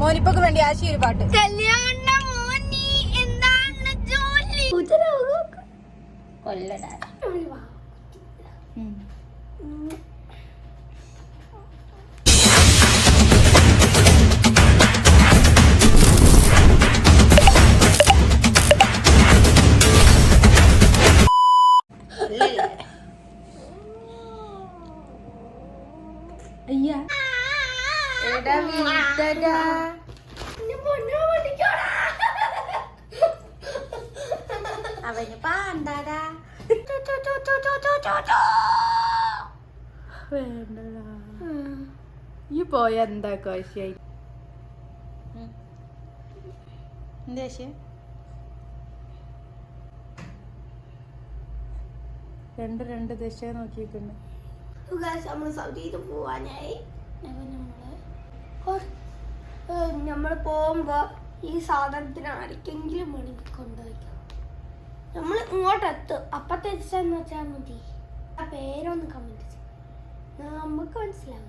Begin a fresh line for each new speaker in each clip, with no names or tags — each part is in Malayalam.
മോനിപ്പൊക്ക് വേണ്ടി ആശി ഒരു പാട്ട്.
കല്യാണ മോനി എന്താണ് ജോലി?
കൊല്ലടാ. വേണ്ടടാ ഈ പോയ എന്താ കോശായി എന്താ രണ്ട് രണ്ട് ദശ നോക്കിയിട്ടുണ്ട്.
നമ്മൾ സൗദിയിൽ പോവാനായി. നമ്മൾ നമ്മൾ? കൊ- ഏ, നമ്മൾ പോകുമ്പോ ഈ സാധനത്തിന് ആർക്കെങ്കിലും വേണമെങ്കിൽ കൊണ്ടുപോയിക്കാം നമ്മൾ ഇങ്ങോട്ട് എത്തും അപ്പൊ തിരിച്ചെന്ന് വെച്ചാൽ മതി. ആ പേരൊന്ന് കമന്റ് നമുക്ക് മനസ്സിലാവും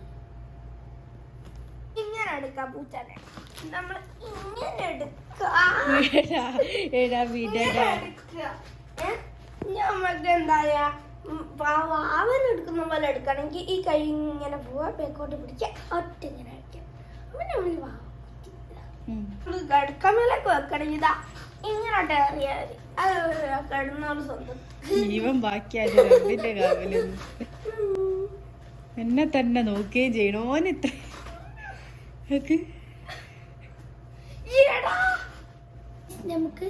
ഇങ്ങനെ എടുക്കാം പൂച്ചനെ. നമ്മൾ ഇങ്ങനെ
എടുക്കുക.
നമുക്ക് എന്താ പറയാ അവൻ എടുക്കുന്ന പോലെ എടുക്കണമെങ്കിൽ ഈ കൈ ഇങ്ങനെ പോവാ ബേക്കോട്ട് പിടിക്കുക ഒറ്റ ഇങ്ങനെ അടിക്കാം. അപ്പൊ നമ്മൾ
വാവ.
മേലൊക്കെ മേലേക്ക് വെക്കണമെങ്കിൽ ഇതാ. ഇങ്ങോട്ട് കിടന്നോളൂ സ്വന്തം.
ജീവൻ ബാക്കിയാലും റബ്ബിന്റെ എന്നെ തന്നെ നോക്കുകയും ഇത്ര
ഈയെടാ. നമുക്ക്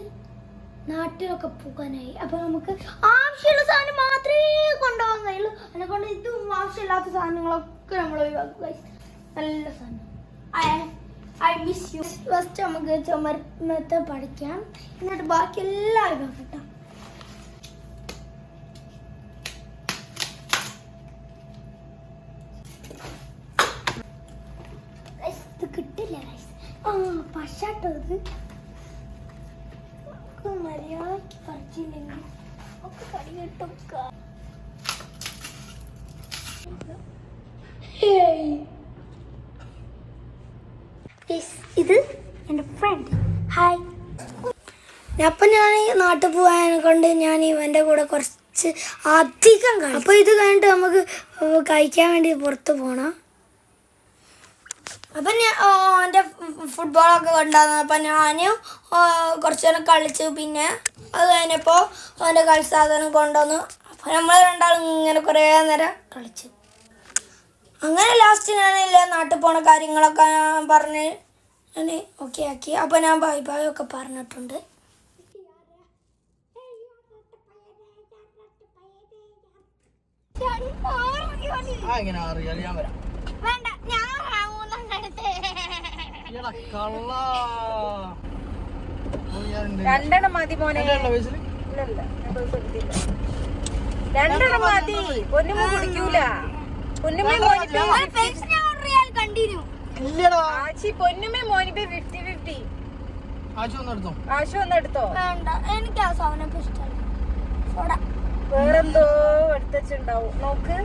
നാട്ടിലൊക്കെ പോകാനായി. അപ്പൊ നമുക്ക് ആവശ്യമുള്ള സാധനം മാത്രമേ കൊണ്ടുപോകാൻ കഴിയുള്ളൂ. അതിനെ കൊണ്ട് ഇതും ആവശ്യമില്ലാത്ത സാധനങ്ങളൊക്കെ നമ്മൾ ഒഴിവാക്കുക നല്ല സാധനം. ഐ മിസ് യു ഫസ്റ്റ് നമുക്ക് ചുമരത്തെ പഠിക്കാം. എന്നിട്ട് ബാക്കി എല്ലാം ഇത് കിട്ടില്ല. ആ പശാട്ടോ ഇത്. മര്യാദയ്ക്ക് പറിച്ചില്ലെങ്കിൽ ഒക്കെ കടി കിട്ടും. അപ്പം ഞാൻ നാട്ടിൽ പോകാൻ കൊണ്ട് ഞാൻ ഇവന്റെ കൂടെ കുറച്ച് അധികം അപ്പോൾ ഇത് കഴിഞ്ഞിട്ട് നമുക്ക് കഴിക്കാൻ വേണ്ടി പുറത്ത് പോകണം അപ്പം ഞാൻ എന്റെ ഫുട്ബോളൊക്കെ കൊണ്ടുവന്നു അപ്പം ഞാൻ കുറച്ച് നേരം കളിച്ചു. പിന്നെ അത് കഴിഞ്ഞപ്പോൾ അവന്റെ കളി സാധനം കൊണ്ടുവന്നു. അപ്പം നമ്മൾ രണ്ടാളും ഇങ്ങനെ കുറേ നേരം കളിച്ചു. അങ്ങനെ ലാസ്റ്റ് ഞാനില്ല നാട്ടിൽ പോണ കാര്യങ്ങളൊക്കെ ഞാൻ പറഞ്ഞ് ഞാൻ ഓക്കെ ആക്കി. അപ്പോൾ ഞാൻ ബൈ ബൈ ഒക്കെ പറഞ്ഞിട്ടുണ്ട്.
അങ്ങനെ അറിയാം ഞാൻ വരാം.
വേണ്ട ഞാൻ
കള്ള.
രണ്ടെണ്ണം മതി മോനെ. രണ്ടെണ്ണം മതി. പൊന്നുമ്മ കുടിക്കൂല. പൊന്നുമ്മ
കണ്ടിന്യൂ
ഇല്ലടാ.
ആച്ചി പൊന്നുമ്മ മോനിപ്പോ ഫിഫ്റ്റി ഫിഫ്റ്റി
ആശു ഒന്ന് എടുത്തോ?
ആശു ഒന്ന് എടുത്തോ?
വേണ്ട എനിക്ക് ആ ഇഷ്ടമല്ല.
വേറെന്തോ? എടുത്തുണ്ടാവും നോക്ക്.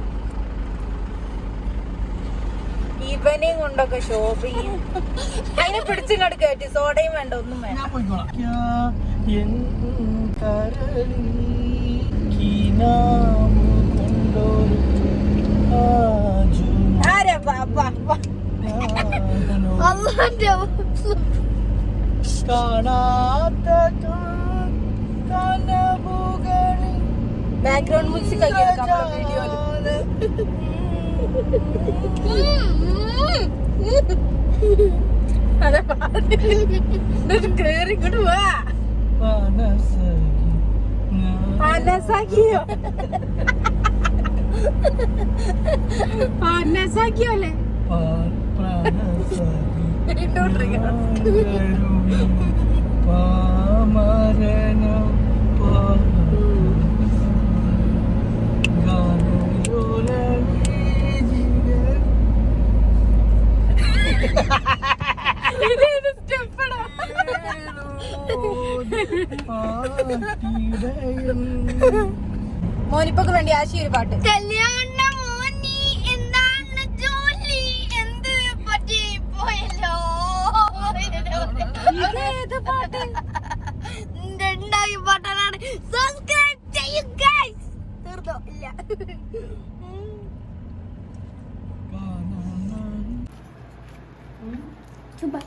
ഇവനെയും കൊണ്ടൊക്കെ ഷോപ്പിങ് അതിനെ പിടിച്ചിങ്ങോട്ട് കയറ്റി സോഡയും വേണ്ട ഒന്നും വേണ്ട. വീഡിയോയിൽ കേറി ഇങ്ങോട്ട് വാ.
മനസ്സരി ഞാൻ
പാനസാക്കിയോ പാനസാക്കിയോ അല്ലേ?
പാ- പ്രാണസരി
വീണ്ടും trigger.
പാമരനം പാ-
മോനിപ്പൊക്ക് വേണ്ടി ആശി ഒരു പാട്ട്.
കല്യാണ മോനി എന്താണ് ജോലി? എന്ത് പറ്റി പോയല്ലോ?
പാട്ട്? ഉണ്ടാക്കി പാട്ടാണ്. സബ്സ്ക്രൈബ് ചെയ്യൂ ഗൈസ് തീർന്നോ? ഇല്ല. ചുമ്മാ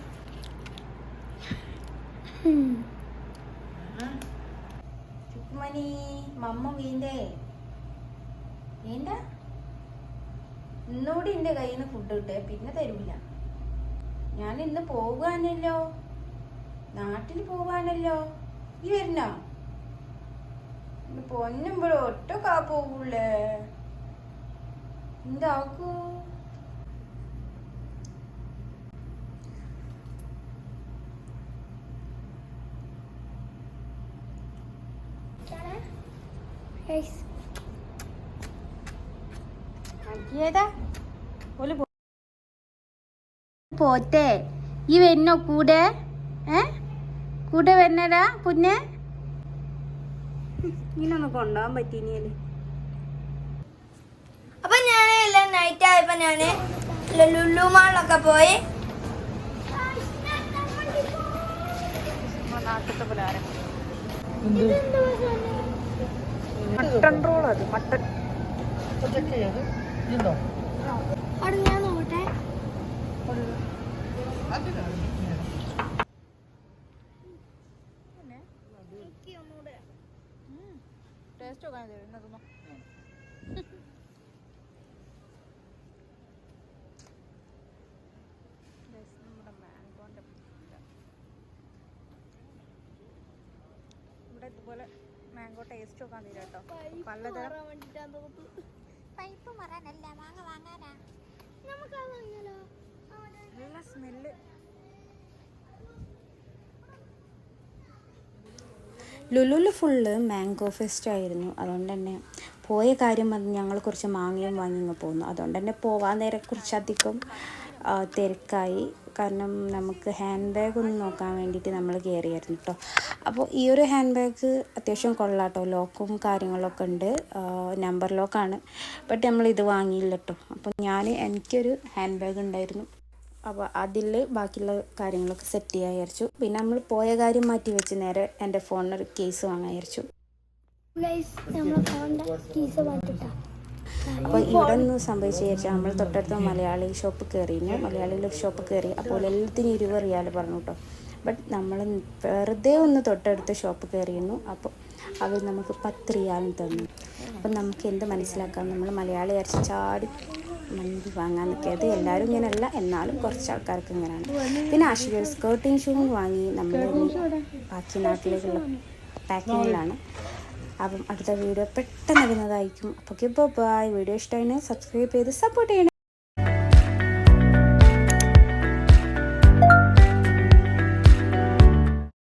ചുക്കുമണി മമ്മ വീണ്ടേ? എന്താ ഇന്നൂടി എന്റെ കയ്യിൽ നിന്ന് ഫുഡ് കിട്ടേ പിന്നെ തരൂല. ഞാൻ ഇന്ന് പോകാനല്ലോ. നാട്ടിൽ പോവാനല്ലോ. ഈ വരുന്നോ? ഒറ്റക്കാ പോകൂലേ എന്താക്കൂ? പോത്തെ ഈ വരുന്നോ കൂടെ? ഏ? കൂടെ വെണ്ണടാ പുന്നെ ഇങ്ങനൊന്ന് കൊണ്ടുപോകാൻ പറ്റീനിയല്ലേ
അപ്പൊ ഞാൻ എല്ലാം നൈറ്റ് ആയപ്പോ ഞാൻ ലുലു മാളിലൊക്കെ പോയി.
നാട്ടിലത്തെ
പുലാരം.
മട്ടൺ റോൾ അത് മട്ടൺ. ടേസ്റ്റ് നോക്കാൻ തരുന്നതൊന്നും ഇവിടെ ഇതുപോലെ മാംഗോ ടേസ്റ്റ് നോക്കാൻ തരും കേട്ടോ. പലതരം
പൈപ്പ് മറാനല്ല മാങ്ങ വാങ്ങാനാ.
നല്ല സ്മെല്ല് ലുലുവിൽ ഫുള്ള് മാംഗോ ഫെസ്റ്റ് ആയിരുന്നു. അതുകൊണ്ട് തന്നെ പോയ കാര്യം പറഞ്ഞ് ഞങ്ങൾ കുറച്ച് മാങ്ങയും വാങ്ങി ഇങ്ങ് പോന്നു. അതുകൊണ്ട് തന്നെ പോകാൻ നേരെ കുറച്ചധികം ആ, തിരക്കായി. കാരണം നമുക്ക് ഹാൻഡ് ബാഗ് ഒന്ന് നോക്കാൻ വേണ്ടിയിട്ട് നമ്മൾ കയറിയായിരുന്നു കേട്ടോ അപ്പോൾ ഈ ഒരു ഹാൻഡ് ബാഗ് അത്യാവശ്യം കൊള്ളാട്ടോ. ലോക്കും കാര്യങ്ങളൊക്കെ ഉണ്ട്. നമ്പർ ലോക്കാണ് ബട്ട് നമ്മൾ ഇത് വാങ്ങിയില്ല കേട്ടോ അപ്പോൾ ഞാൻ എനിക്കൊരു ഹാൻഡ് ബാഗ് ഉണ്ടായിരുന്നു. അപ്പോൾ അതിൽ ബാക്കിയുള്ള കാര്യങ്ങളൊക്കെ സെറ്റ് ചെയ്യാൻ പിന്നെ നമ്മൾ പോയ കാര്യം മാറ്റി വെച്ച് നേരെ എന്റെ ഫോണിനൊരു കേസ് വാങ്ങാൻ
നമ്മളെ ഫോണിന്റെ കേസ് മാറ്റിട്ടാ.
അപ്പോൾ ഇവിടെ നിന്ന് സംഭവിച്ചു വിചാരിച്ചാൽ നമ്മൾ തൊട്ടടുത്ത മലയാളി ഷോപ്പ് കയറിയിരുന്നു മലയാളികളുടെ ഷോപ്പ് കയറി അപ്പോൾ എല്ലാത്തിനും ഇരുപത് റിയാൽ പറഞ്ഞു കേട്ടോ. ബട്ട് നമ്മൾ വെറുതെ ഒന്ന് തൊട്ടടുത്ത ഷോപ്പ് കയറിയിരുന്നു അപ്പോൾ അവർ നമുക്ക് പത്ത് റിയാലും തന്നു. അപ്പം നമുക്ക് എന്ത് മനസ്സിലാക്കാം? നമ്മൾ മലയാളി അരച്ച് ചാടി മന്തി വാങ്ങാൻ നിൽക്കിയത് എല്ലാവരും ഇങ്ങനെയല്ല. എന്നാലും കുറച്ച് ആൾക്കാർക്ക് ഇങ്ങനെയാണ്. പിന്നെ ആശുപത്രി സ്കേർട്ടിങ് ഷൂവും വാങ്ങി നമ്മൾ ബാക്കി നാട്ടിലേക്കുള്ള പാക്കിങ്ങിലാണ്. അപ്പം അടുത്ത വീഡിയോ പെട്ടെന്ന് വരുന്നതായിരിക്കും. അപ്പോൾ ബൈ വീഡിയോ ഇഷ്ടമായി സബ്സ്ക്രൈബ് ചെയ്ത് സപ്പോർട്ട് ചെയ്യണം.